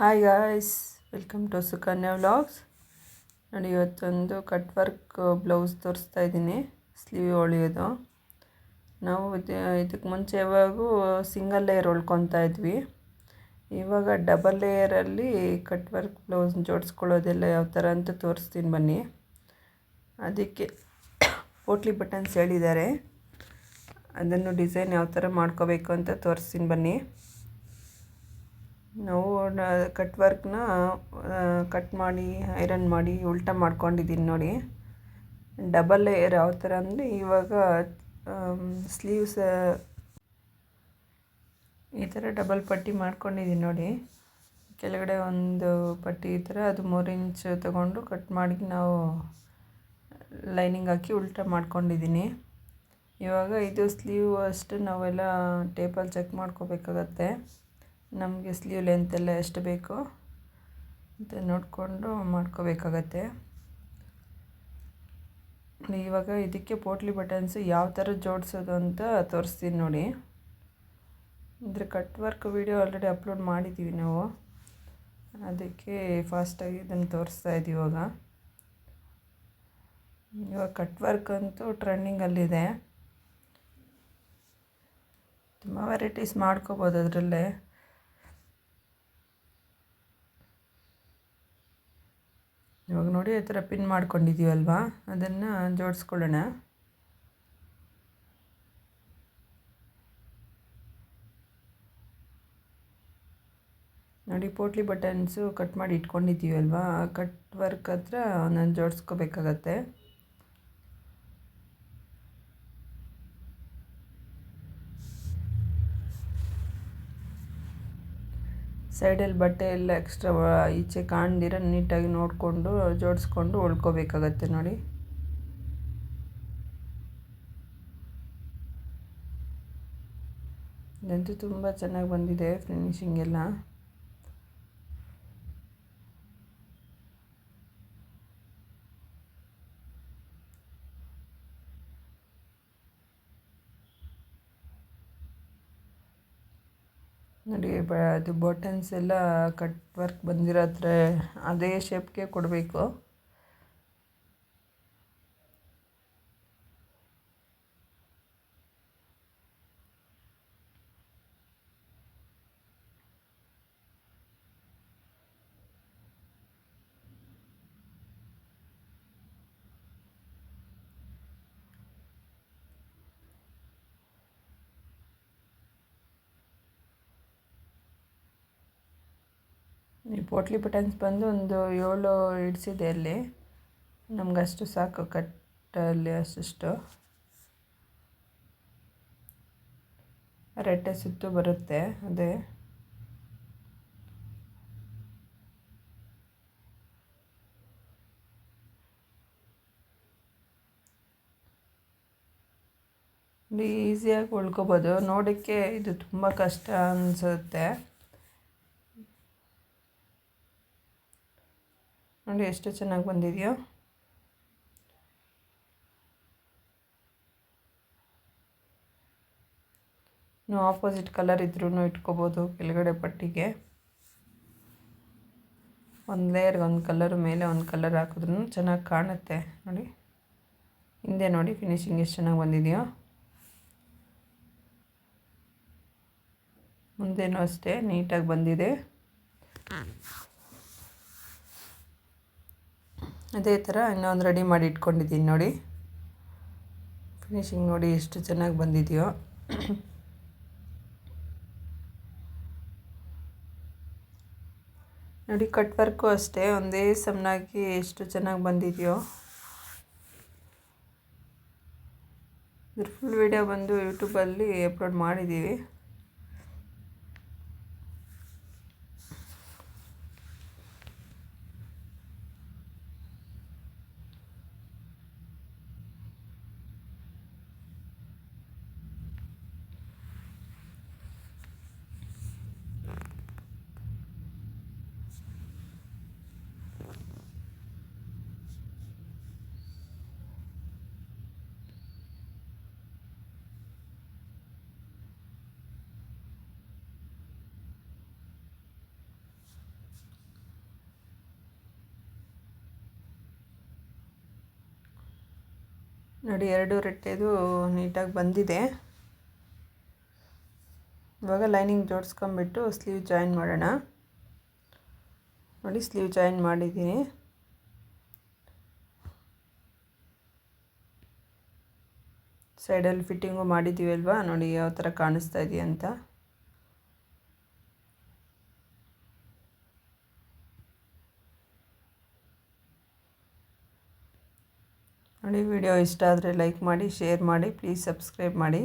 Hi guys welcome to Sukanya vlogs ನೋಡಿ, ಇವತ್ತೊಂದು cut work blouse ತೋರಿಸ್ತಾ ಇದ್ದೀನಿ ಸ್ಲೀವ್ ಹೊಳೆಯೋದು ನಾವು ಇದಕ್ಕೆ ಮುಂಚೆ ಯಾವಾಗೂ ಸಿಂಗಲ್ ಲೇಯರ್ ಹೊಳ್ಕೊತಾ ಇದ್ವಿ. ಇವಾಗ ಡಬಲ್ ಲೇಯರಲ್ಲಿ ಕಟ್ ವರ್ಕ್ ಬ್ಲೌಸ್ ಜೋಡಿಸ್ಕೊಳ್ಳೋದೆಲ್ಲ ಯಾವ ಥರ ಅಂತ ತೋರಿಸ್ತೀನಿ ಬನ್ನಿ. ಅದಕ್ಕೆ ಪೋಟ್ಲಿ ಬಟನ್ಸ್ ಹೇಳಿದ್ದಾರೆ. ಅದನ್ನು ಡಿಸೈನ್ ಯಾವ ಥರ ಮಾಡ್ಕೋಬೇಕು ಅಂತ ತೋರಿಸ್ತೀನಿ ಬನ್ನಿ. ನಾವು ಕಟ್ ವರ್ಕ್ನ ಕಟ್ ಮಾಡಿ ಐರನ್ ಮಾಡಿ, ಉಲ್ಟಾ ಮಾಡ್ಕೊಂಡಿದ್ದೀನಿ ನೋಡಿ. ಡಬಲ್ ಲೇಯರ್ ಯಾವ ಥರ ಅಂದರೆ ಇವಾಗ ಸ್ಲೀವ್ಸ್ ಈ ಥರ ಡಬಲ್ ಪಟ್ಟಿ ಮಾಡ್ಕೊಂಡಿದ್ದೀನಿ ನೋಡಿ. ಕೆಳಗಡೆ ಒಂದು ಪಟ್ಟಿ ಈ ಥರ ಅದು ಮೂರು ಇಂಚ್ ತಗೊಂಡು ಕಟ್ ಮಾಡಿ ನಾವು ಲೈನಿಂಗ್ ಹಾಕಿ ಉಲ್ಟಾ ಮಾಡ್ಕೊಂಡಿದ್ದೀನಿ ಇವಾಗ ಇದು ಸ್ಲೀವ್ ಅಷ್ಟು ನಾವೆಲ್ಲ ಟೇಪಲ್ಲಿ ಚೆಕ್ ಮಾಡ್ಕೋಬೇಕಾಗತ್ತೆ. ನಮಗೆ ಸ್ಲೀವ್ ಲೆಂತ್ ಎಲ್ಲ ಎಷ್ಟು ಬೇಕು ಅಂತ ನೋಡಿಕೊಂಡು ಮಾಡ್ಕೋಬೇಕಾಗತ್ತೆ. ಇವಾಗ ಇದಕ್ಕೆ ಪೋಟ್ಲಿ ಬಟನ್ಸ್ ಯಾವ ಥರ ಜೋಡಿಸೋದು ಅಂತ ತೋರಿಸ್ತೀನಿ ನೋಡಿ. ಅಂದರೆ cut work video already upload ಮಾಡಿದ್ದೀವಿ ನಾವು. ಅದಕ್ಕೆ ಫಾಸ್ಟಾಗಿ ಇದನ್ನು ತೋರಿಸ್ತಾ ಇದ್ದೀವಿ ಇವಾಗ. ಇವಾಗ ಕಟ್ ವರ್ಕ್ ಅಂತೂ ಟ್ರೆಂಡಿಂಗಲ್ಲಿದೆ ತುಂಬ ವೆರೈಟೀಸ್ ಮಾಡ್ಕೋಬೋದು ಅದರಲ್ಲೇ. ಇವಾಗ ನೋಡಿ ಆ ಥರ ಪಿನ್ ಮಾಡ್ಕೊಂಡಿದ್ದೀವಲ್ವಾ ಅದನ್ನು ಜೋಡಿಸ್ಕೊಳ್ಳೋಣ. ನೋಡಿ, ಪೋಟ್ಲಿ ಬಟನ್ಸು ಕಟ್ ಮಾಡಿ ಇಟ್ಕೊಂಡಿದ್ದೀವಲ್ವಾ ಕಟ್ ವರ್ಕ್ ಹತ್ರ ನಾನು ಜೋಡಿಸ್ಕೋಬೇಕಾಗತ್ತೆ. ಸೈಡಲ್ಲಿ ಬಟ್ಟೆ ಎಲ್ಲ ಎಕ್ಸ್ಟ್ರಾ ಈಚೆ ಕಾಣ್ದಿರ ನೀಟಾಗಿ ನೋಡಿಕೊಂಡು ಜೋಡಿಸ್ಕೊಂಡು ಉಳ್ಕೋಬೇಕಾಗತ್ತೆ ನೋಡಿ. ಇದಂತೂ ತುಂಬ ಚೆನ್ನಾಗಿ ಬಂದಿದೆ ಫಿನಿಶಿಂಗ್ ಎಲ್ಲ. ನೋಡಿ ಬ ಅದು ಬಟನ್ಸ್ ಎಲ್ಲ ಕಟ್ ವರ್ಕ್ ಬಂದಿರೋದ್ರೆ ಅದೇ ಶೇಪ್ಗೆ ಕೊಡಬೇಕು. ಈ ಪೋಟ್ಲಿ ಬಟನ್ಸ್ ಬಂದು ಒಂದು ಏಳು ಹಿಡ್ಸಿದೆ ಅಲ್ಲಿ. ನಮ್ಗೆ ಅಷ್ಟು ಸಾಕು ಕಟ್ಟಲ್ಲಿ ಅಷ್ಟು ರೆಟ್ಟೆ ಸುತ್ತು ಬರುತ್ತೆ ಅದೇ. ಈಸಿಯಾಗಿ ಉಳ್ಕೊಬೋದು. ನೋಡೋಕ್ಕೆ ಇದು ತುಂಬ ಕಷ್ಟ ಅನಿಸುತ್ತೆ. ನೋಡಿ ಎಷ್ಟು ಚೆನ್ನಾಗಿ ಬಂದಿದೆಯೋ. ನೀವು ಆಪೋಸಿಟ್ ಕಲರ್ ಇದ್ರೂ ಇಟ್ಕೋಬೋದು, ಕೆಳಗಡೆ ಪಟ್ಟಿಗೆ. ಒಂದು ಲೇಯರ್ಗೆ ಒಂದು ಕಲರ್ ಮೇಲೆ ಒಂದು ಕಲರ್ ಹಾಕಿದ್ರೂ ಚೆನ್ನಾಗಿ ಕಾಣುತ್ತೆ. ನೋಡಿ. ಹಿಂದೆ ನೋಡಿ ಫಿನಿಶಿಂಗ್ ಎಷ್ಟು ಚೆನ್ನಾಗಿ ಬಂದಿದೆಯೋ. ಮುಂದೇನೂ ಅಷ್ಟೇ ನೀಟಾಗಿ ಬಂದಿದೆ. ಅದೇ ಥರ ಇನ್ನೊಂದು ರೆಡಿ ಮಾಡಿ ಇಟ್ಕೊಂಡಿದ್ದೀನಿ ನೋಡಿ. ಫಿನಿಶಿಂಗ್ ನೋಡಿ ಎಷ್ಟು ಚೆನ್ನಾಗಿ ಬಂದಿದೆಯೋ. ನೋಡಿ ಕಟ್ ವರ್ಕು ಅಷ್ಟೇ, ಒಂದೇ ಸಮನಾಗಿ ಎಷ್ಟು ಚೆನ್ನಾಗಿ ಬಂದಿದೆಯೋ. ಇದ್ರ ಫುಲ್ ವಿಡಿಯೋ ಬಂದು ಯೂಟ್ಯೂಬಲ್ಲಿ ಅಪ್ಲೋಡ್ ಮಾಡಿದ್ದೀವಿ ನೋಡಿ, ಎರಡು ರೆಟ್ಟೆದು ನೀಟಾಗಿ ಬಂದಿದೆ. ಇವಾಗ ಲೈನಿಂಗ್ ಜೋಡಿಸ್ಕೊಂಬಿಟ್ಟು ಸ್ಲೀವ್ ಜಾಯಿನ್ ಮಾಡೋಣ. ನೋಡಿ, ಸ್ಲೀವ್ ಜಾಯಿನ್ ಮಾಡಿದ್ದೀನಿ. ಸೈಡಲ್ಲಿ ಫಿಟ್ಟಿಂಗು ಮಾಡಿದ್ದೀವಿ ಅಲ್ವಾ? ನೋಡಿ, ಯಾವ ಥರ ಕಾಣಿಸ್ತಾ ಇದೆಯಾ ಅಂತ. ನೋಡಿ ವಿಡಿಯೋ ಇಷ್ಟ ಆದರೆ ಲೈಕ್ ಮಾಡಿ ಶೇರ್ ಮಾಡಿ ಪ್ಲೀಸ್ ಸಬ್ಸ್ಕ್ರೈಬ್ ಮಾಡಿ.